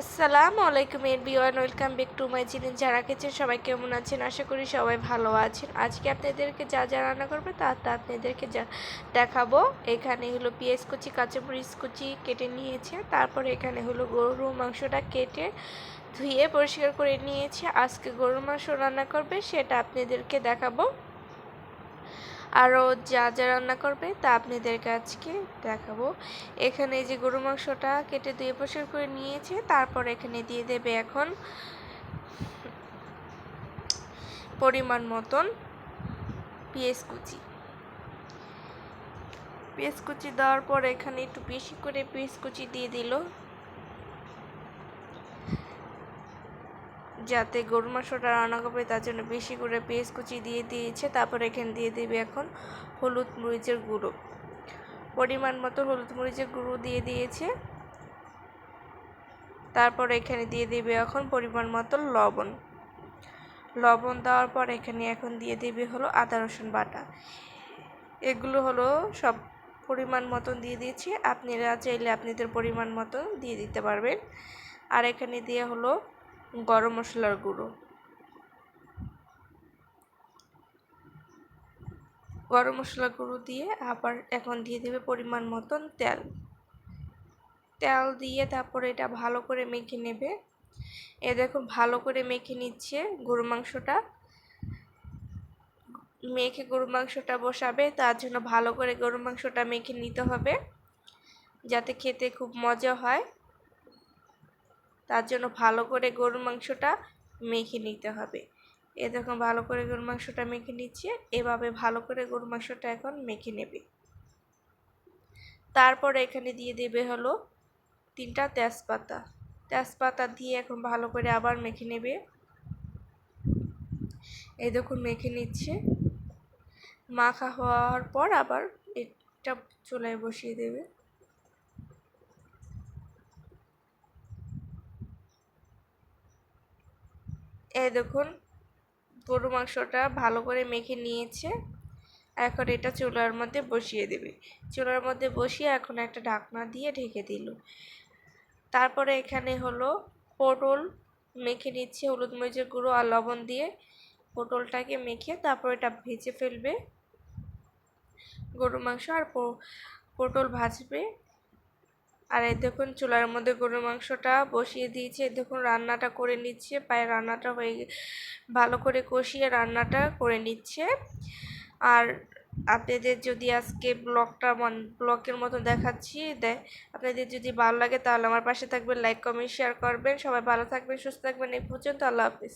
আসসালামু আলাইকুম everyone welcome back to my channel. যারা খেয়েছেন সবাই কেমন আছেন? আশা করি সবাই ভালো আছেন। আজকে আপনাদেরকে যা যা রান্না করবে তা তা আপনাদেরকে যা দেখাবো। এখানে হলো পেঁয়াজ কুচি, কাঁচামরিচ কুচি কেটে নিয়েছে। তারপর এখানে হলো গরু মাংসটা কেটে ধুয়ে পরিষ্কার করে নিয়েছে। আজকে গরুর মাংস রান্না করবে, সেটা আপনাদেরকে দেখাবো। আরও যা যা রান্না করবে তা আপনাদেরকে আজকে দেখাবো। এখানে যে গরু মাংসটা কেটে দিয়ে পরিষ্কার করে নিয়েছে, তারপর এখানে দিয়ে দেবে এখন পরিমাণ মতন পেঁয়াজ কুচি। পেঁয়াজ কুচি দেওয়ার পর এখানে একটু বেশি করে পেঁয়াজ কুচি দিয়ে দিল। যাতে গরু মাংসটা রান্না করবে, তার জন্য বেশি করে পেঁয়াজ কুচি দিয়ে দিয়েছে। তারপর এখানে দিয়ে দেবে এখন হলুদ মরিচের গুঁড়ো। পরিমাণ মতো হলুদ মরিচের গুঁড়ো দিয়ে দিয়েছে। তারপর এখানে দিয়ে দেবে এখন পরিমাণ মতো লবণ। লবণ দেওয়ার পর এখানে এখন দিয়ে দেবে হলো আদা রসুন বাটা। এগুলো হলো সব পরিমাণ মতন দিয়ে দিয়েছি। আপনারা চাইলে আপনাদের পরিমাণ মতো দিয়ে দিতে পারবেন। আর এখানে দিয়ে হলো গরম মশলার গুঁড়ো। গরম মশলা গুঁড়ো দিয়ে আবার এখন দিয়ে দেবে পরিমাণ মতন তেল। তেল দিয়ে তারপরে এটা ভালো করে মেখে নেবে। এ দেখুন ভালো করে মেখে নিচ্ছে গরু মাংসটা। মেখে গরু মাংসটা বসাবে, তার জন্য ভালো করে গরু মাংসটা মেখে নিতে হবে। যাতে খেতে খুব মজা হয়। তার জন্য ভালো করে গরুর মাংসটা মেখে নিতে হবে। এ দেখুন, ভালো করে গরুর মাংসটা মেখে নিচ্ছে। এভাবে ভালো করে গরুর মাংসটা এখন মেখে নেবে। তারপর এখানে দিয়ে দেবে হলো তিনটা তেজপাতা। তেজপাতা দিয়ে এখন ভালো করে আবার মেখে নেবে। এই দেখুন, মেখে নিচ্ছে। মাখা হওয়ার পর আবার এটা চুলায় বসিয়ে দেবে। দেখুন, গরু মাংসটা ভালো করে মেখে নিয়েছে। এখন এটা চুলার মধ্যে বসিয়ে দেবে। চুলার মধ্যে বসিয়ে এখন একটা ঢাকনা দিয়ে ঢেকে দিল। তারপরে এখানে হলো পটল মেখে নিচ্ছে, হলুদ মরিচের গুঁড়ো আর লবণ দিয়ে পটলটাকে মেখে তারপর এটা ভেজে ফেলবে। গরু মাংস আর পটল ভাজবে। আর এই দেখুন চুলার মধ্যে গরুর মাংসটা বসিয়ে দিয়েছে। দেখুন রান্নাটা করে নিচ্ছে, প্রায় রান্নাটা হয়ে ভালো করে কষিয়ে রান্নাটা করে নিচ্ছে। আর আপনাদের যদি আজকে ব্লগটা ব্লগের মতো দেখাচ্ছি দেয় আপনাদের যদি ভালো লাগে তাহলে আমার পাশে থাকবেন, লাইক, কমেন্ট, শেয়ার করবেন। সবাই ভালো থাকবেন, সুস্থ থাকবেন। এই পর্যন্ত আল্লাহ হাফিজ।